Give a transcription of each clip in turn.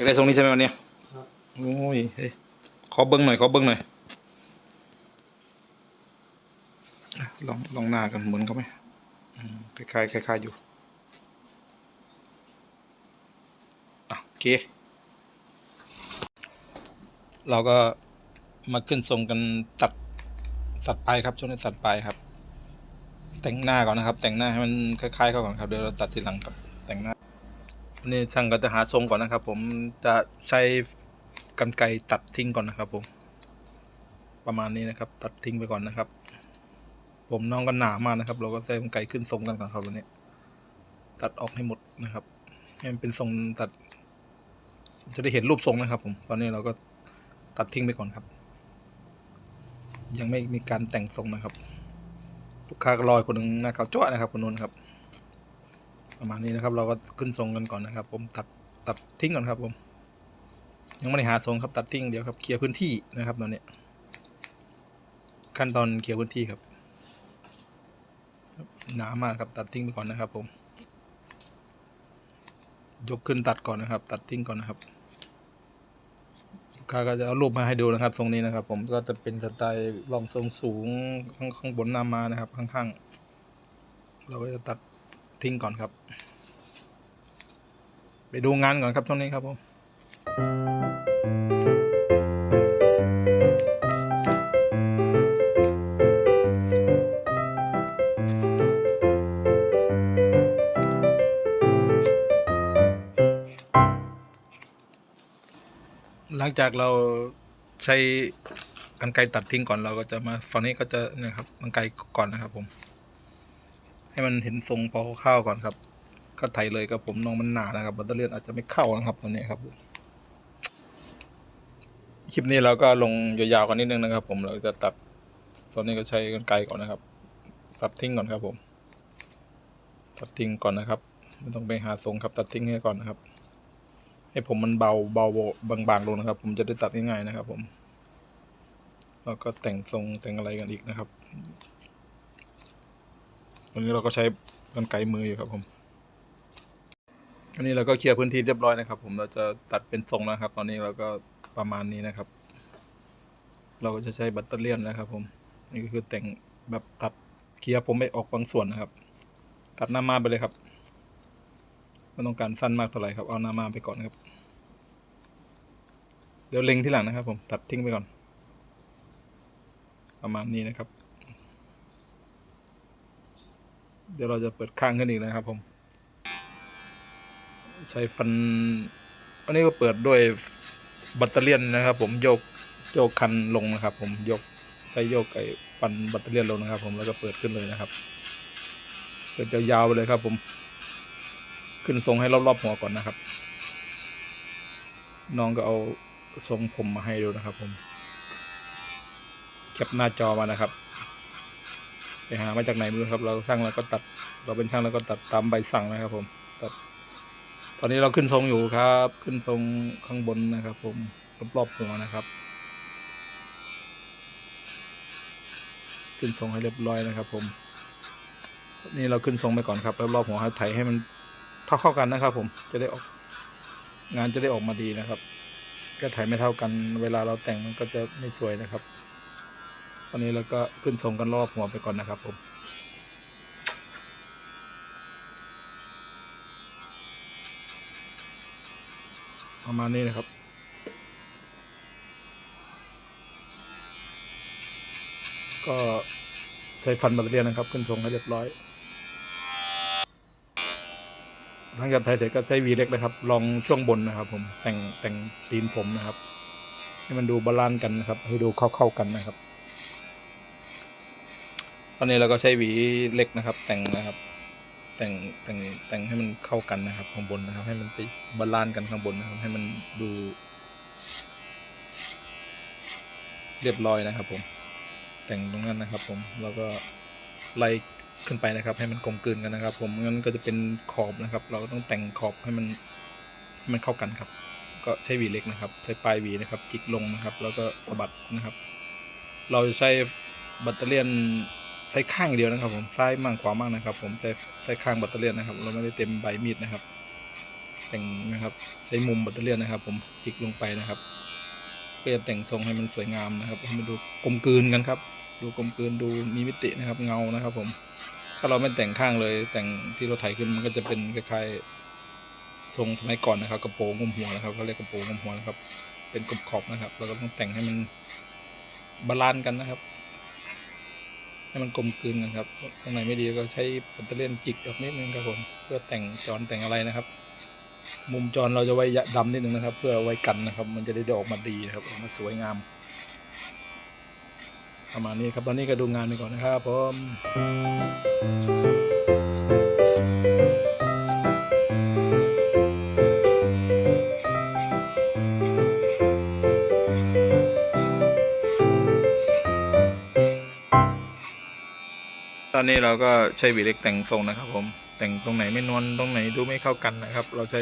ากได้ทรงนี้ใช่ไหมวันเนี้ยครับโอ้ยเฮ้ยขอเบิ้งหน่อยขอเบิ้งหน่อยอะลองลองหน้ากันเหมือนเขาไหมอืมคล้ายๆคล้ายๆอยู่อะโอเค เราก็มาขึ้นทรงกันตัดตัดปลายครับช่วงนี้ตัดปลายครับ แต่งหน้าก่อนนะครับ แต่งหน้าให้มันคล้ายๆเขาก่อนครับเดี๋ยวเราตัดทีหลังครับแต่งหน้า วันนี้ช่างก็จะหาทรงก่อนนะครับ ผมจะใช้กรรไกตัดทิ้งก่อนนะครับ ผม ประมาณนี้นะครับ ตัดทิ้งไปก่อนนะครับ ผมน้องก็หนามากนะครับ เราก็ใช้กรรไกขึ้นทรงกันก่อนครับวันนี้ตัดออกให้หมดนะครับให้มันเป็นทรงตัด จะได้เห็นรูปทรงนะครับ ผม ตอนนี้เราก็ตัดทิ้งไปก่อนครับ ยังไม่มีการแต่งทรงนะครับ ลูกค้าก็รอยคนหนึ่งน้าเขาวจ้วนะครับคนนู้นครับ ประมาณนี้นะครับ เราก็ขึ้นทรงกันก่อนนะครับ ผมตัดตัดทิ้งก่อนครับ ผม ยังไม่ได้หาทรงครับตัดทิ้งเดี๋ยวครับเคลียร์พื้นที่นะครับตอนนี้ขั้นตอนเคลียร์พื้นที่ครับหนามากครับตัดทิ้งไปก่อนนะครับ ผม ยกขึ้นตัดก่อนนะครับ ตัดทิ้งก่อนนะครับลูกค้าก็จะเอารูปมาให้ดูนะครับ ทรงนี้นะครับ ผมก็จะเป็นสไตล์รองทรงสูงข้างข้างบนนำมานะครับ ข้างๆเราก็จะตัด ทิ้งก่อนครับ ไปดูงานก่อนครับช่วงนี้ครับผมหลังจากเราใช้กรรไกตัดทิ้งก่อนเราก็จะมาฝั่งนี้ก็จะนี่ยครับกรรไกก่อนนะครับผม ให้มันเห็นทรงพอเข้าวก่อนครับ ก็ไถเลยครับผมน้องมันหนานะครับบัตเตอร์เลียนอาจจะไม่เข้านะครับตอนนี้ครับคลิปนี้เราก็ลงยาวๆกันนิดนึงนะครับ ผมเราจะตัดตอนนี้ก็ใช้กรรไกรก่อนนะครับตัดทิ้งก่อนครับ ผม ตัดทิ้งก่อนนะครับไม่ต้องไปหาทรงครับตัดทิ้งให้ก่อนนะครับ ให้ผมมันเบาเบาบางๆลงนะครับ ผมจะได้ตัดง่ายๆนะครับ ผมแล้วก็แต่งทรงแต่งอะไรกันอีกนะครับ วันนี้เราก็ใช้กันไกรมืออยู่ครับผม อันนี้เราก็เคลียร์พื้นที่เรียบร้อยนะครับ ผมเราจะตัดเป็นทรงนะครับ ตอนนี้เราก็ประมาณนี้นะครับ เราก็จะใช้แบัตเตอร์เลียนนะครับ ผม นี่ก็คือแต่งแบบตัดเคลียร์ผมไม่ออกบางส่วนนะครับ ตัดหน้ามาไปเลยครับไม่ต้องการสั้นมากเท่าไหร่ครับ เอาหน้ามาไปก่อนครับ เดี๋ยวเล็งที่หลังนะครับ ผมตัดทิ้งไปก่อน ประมาณนี้นะครับ เดี๋ยวเราจะเปิดข้างขึ้นอีกนะครับผม ใช้ฟัน อันนี้ก็เปิดด้วยแบัตเตอเลียนะครับ ผมโยกโยกคันลงนะครับ ผมยกใช้โยกไอ้ฟันแบัตเตอเลียนลงนะครับ ผมแล้วก็เปิดขึ้นเลยนะครับเปิดยาวๆไปเลยครับผม ขึ้นทรงให้รอบๆหัวก่อนนะครับ น้องก็เอาทรงผมมาให้ดูนะครับ ผมแคปหน้าจอมานะครับ ไปหามาจากไหนไม่รู้ครับ เราช่างแล้วก็ตัด เราเป็นช่างแล้วก็ตัดตามใบสั่งนะครับผมตัดตอนนี้เราขึ้นทรงอยู่ครับ ขึ้นทรงข้างบนนะครับ ผมรอบๆหัวนะครับ ขึ้นทรงให้เรียบร้อยนะครับ ผม นี่เราขึ้นทรงไปก่อนครับรอบๆหัวให้ไถให้มันเท่าเข้ากันนะครับ ผมจะได้ออกงานจะได้ออกมาดีนะครับ ก็ถ่ายไม่เท่ากัน เวลาเราแต่งมันก็จะไม่สวยนะครับ ตอนนี้เราก็ขึ้นทรงกันรอบหัวไปก่อนนะครับผมประมาณนี้นะครับก็ใช้ฟันแบัตเตอรี่นะครับ ขึ้นทรงให้เรียบร้อยหลังจากไทยเสร็จก็ใช้วีเล็กนะครับ ลองช่วงบนนะครับ ผมแต่งแต่งตีนผมนะครับ ให้มันดูบาลานซ์กันนะครับ ให้ดูเข้าเข้ากันนะครับ ตอนนี้เราก็ใช้หวีเล็กนะครับ แต่งนะครับ แต่งแต่งแต่งให้มันเข้ากันนะครับ ข้างบนนะครับ ให้มันไปบาลานซ์กันข้างบนนะครับ ให้มันดู เรียบร้อยนะครับ ผม แต่งตรงนั้นนะครับ ผมแล้วก็ไล่ขึ้นไปนะครับ ให้มันกลมกลืนกันนะครับ ผมงั้นก็จะเป็นขอบนะครับ เราก็ต้องแต่งขอบให้มันให้มันเข้ากันครับ ก็ใช้หวีเล็กนะครับ ใช้ปลายหวีนะครับจิกลงนะครับ แล้วก็สะบัดนะครับ เราจะใช้แบัตเตอเลียน ใช้ข้างเดียวนะครับ ผมซ้ายมั่งขวามั่งนะครับ ผมใช้ใช้ข้างแบัตเตอเลียนนะครับ เราไม่ได้เต็มใบมีดนะครับ แต่งนะครับ ใช้มุมแบตเตอรี่นะครับ ผมจิกลงไปนะครับเพื่อแต่งทรงให้มันสวยงามนะครับให้มันดูกลมกลืนกันครับ ดูกลมกลืนดูมีมิตินะครับ เงานะครับ ผม ถ้าเราไม่แต่งข้างเลย แต่งที่เราถ่ายขึ้นมันก็จะเป็นคล้ายๆทรงสมัยก่อนนะครับ กระโปรงงมหัวนะครับเขาเรียกกระโปรงงมหัวนะครับ เป็นกรอบขอบๆนะครับ เราก็ต้องแต่งให้มันบาลานซ์กันนะครับ ให้มันกลมกลืนกันครับตรงไหนไม่ดีก็ใช้ปัตเตอรี่จิกออกนิดนึงครับผมเพื่อแต่งจอนแต่งอะไรนะครับ มุมจอนเราจะไว้ดำนิดนึงนะครับ เพื่อไว้กันนะครับ มันจะได้ออกมาดีนะครับออกมาสวยงาม ประมาณนี้ครับตอนนี้ก็ดูงานไปก่อนนะครับผม ตอนนี้เราก็ใช้หวีเล็กแต่งทรงนะครับ ผม แต่งตรงไหนไม่นวลตรงไหนดูไม่เข้ากันนะครับ เราใช้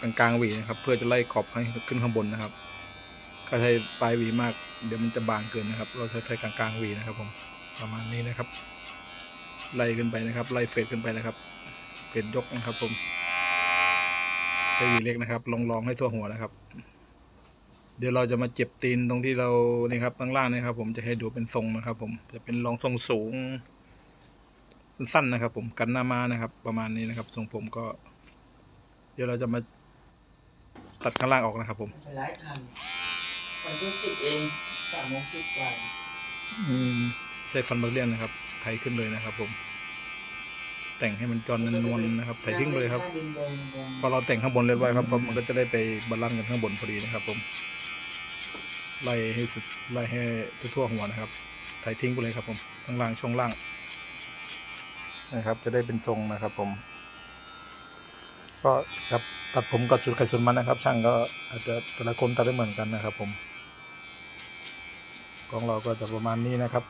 กลางกลางๆหวีนะครับ เพื่อจะไล่ขอบให้ขึ้นข้างบนนะครับถ้าใช้ปลายหวีมาก เดี๋ยวมันจะบางเกินนะครับ เราใช้ใช้กลางกลางๆหวีนะครับ ผมประมาณนี้นะครับ ไล่ขึ้นไปนะครับ ไล่เฟดขึ้นไปนะครับเฟดยกนะครับ ผม ใช้หวีเล็กนะครับลองลองให้ทั่วหัวนะครับ เดี๋ยวเราจะมาเจ็บตีนตรงที่เรานี่ครับข้างล่างนะครับ ผมจะให้ดูเป็นทรงนะครับ ผมจะเป็นรองทรงสูง สั้นๆนะครับ ผมกันหน้ามานะครับ ประมาณนี้นะครับ ทรงผมก็ เดี๋ยวเราจะมาตัดข้างล่างออกนะครับ ผมไปไล่ทันวันที่สิบเองสามโมงสิบวันอืมใช้ฟันบักเลียนนะครับ ไถขึ้นเลยนะครับ ผม แต่งให้มันจอนนวลๆนะครับ ไถทิ้งไปเลยครับดินเดินเดินพอเราแต่งข้างบนเรียบร้อยครับมันก็จะได้ไปบาลานซ์กันข้างบนพอดีนะครับ ผม ไล่ให้สุดไล่ให้ทั่วหัวนะครับไถทิ้งไปเลยครับผมข้างล่างช่วงล่างนะครับจะได้เป็นทรงนะครับผม ก็ครับตัดผมก็สุดใครสุดมันนะครับ ช่างก็อาจจะแต่ละคนตัดได้เหมือนกันนะครับ ผมของเราก็จะประมาณนี้นะครับ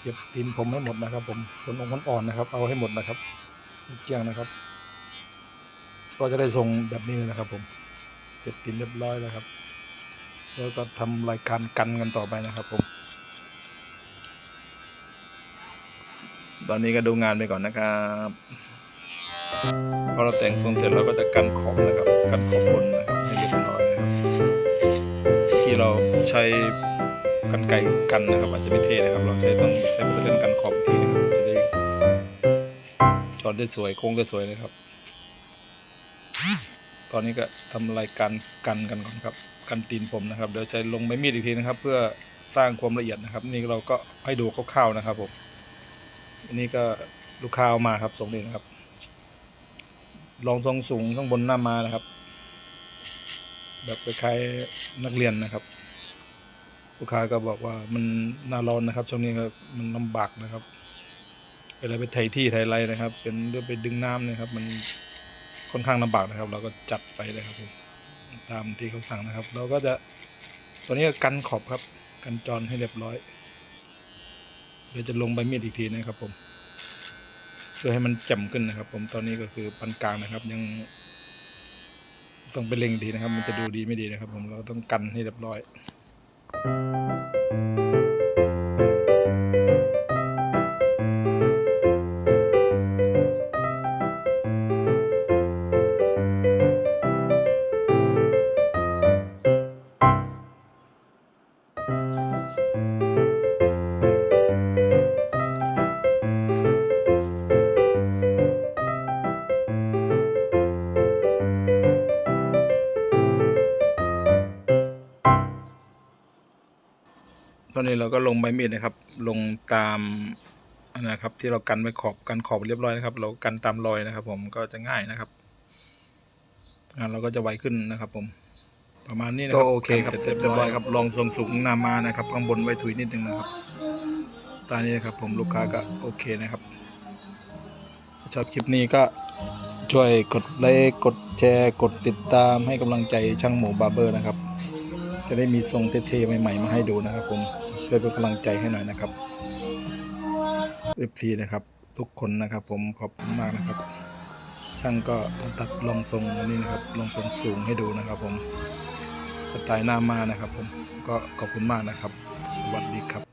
เก็บตีนผมให้หมดนะครับ ผมส่วนองค์อ่อนนะครับ เอาให้หมดนะครับเกลี้ยงนะครับ ก็จะได้ทรงแบบนี้เลยนะครับ ผมเก็บตีนเรียบร้อยแล้วครับ แล้วก็ทำรายการกันกันต่อไปนะครับผม ตอนนี้ก็ดูงานไปก่อนนะครับพอเราแต่งทรงเสร็จเราก็จะกันขอบนะครับ กันขอบบนนะครับให้เรียบร้อยนะครับเมื่อกี้เราใช้กันไกรกันนะครับ อาจจะไม่เท่นะครับ เราใช้ต้องใช้เพื่อนกันขอบทีนะครับจะได้จอดได้สวยโค้งได้สวยนะครับ ตอนนี้ก็ทำรายการกันกันก่อนครับ กันตีนผมนะครับ เดี๋ยวใช้ลงไม้มีดอีกทีนะครับ เพื่อสร้างความละเอียดนะครับ นี่เราก็ให้ดูคร่าวๆนะครับผมอันนี้ก็ลูกค้าเอามาครับส่งเองนะครับ ลองทรงสูงข้างบนหน้ามานะครับ แบบคล้ายนักเรียนนะครับ ลูกค้าก็บอกว่ามันน้าร้อนนะครับช่วงนี้ก็มันลำบากนะครับเวลาไปไถที่ไถไรนะครับ เป็นเรื่องไปดึงน้ำนะครับ มัน ค่อนข้างลำบากนะครับ เราก็จัดไปเลยครับผมตามที่เขาสั่งนะครับ เราก็จะตัวนี้ก็กันขอบครับ กันจรให้เรียบร้อย เดี๋ยวจะลงใบมีดอีกทีนะครับผมเพื่อให้มันจ่มขึ้นนะครับ ผมตอนนี้ก็คือปานกลางนะครับ ยังต้องไปเล็งดีนะครับ มันจะดูดีไม่ดีนะครับ ผมเราต้องกันให้เรียบร้อย อนนี้เราก็ลงใบมีดนะครับ ลงตามอันนะครับ ที่เรากันไว้ขอบกันขอบเรียบร้อยนะครับ เรากันตามรอยนะครับ ผมก็จะง่ายนะครับงานเราก็จะไวขึ้นนะครับ ผม ประมาณนี้นะครับก็โอเคครับเสร็จเรียบร้อยครับลองทรงสูงหนามานะครับข้างบนไว้ถุยนิดนึงนะครับตอนนี้นะครับ ผมลูกค้าก็โอเคนะครับชอบคลิปนี้ก็ช่วยกดไลค์กดแชร์ กดติดตามให้กำลังใจช่างหมูบาร์เบอร์นะครับ จะได้มีทรงเท่ๆใหม่ๆมาให้ดูนะครับผมช่วยเป็นกำลังใจให้หน่อยนะครับ FC นะครับทุกคนนะครับผมขอบคุณมากนะครับ ช่างก็ตัดลองทรงนี่นะครับลองทรงสูงให้ดูนะครับ ผมสไตล์หน้ามานะครับ ผมก็ขอบคุณมากนะครับสวัสดีครับ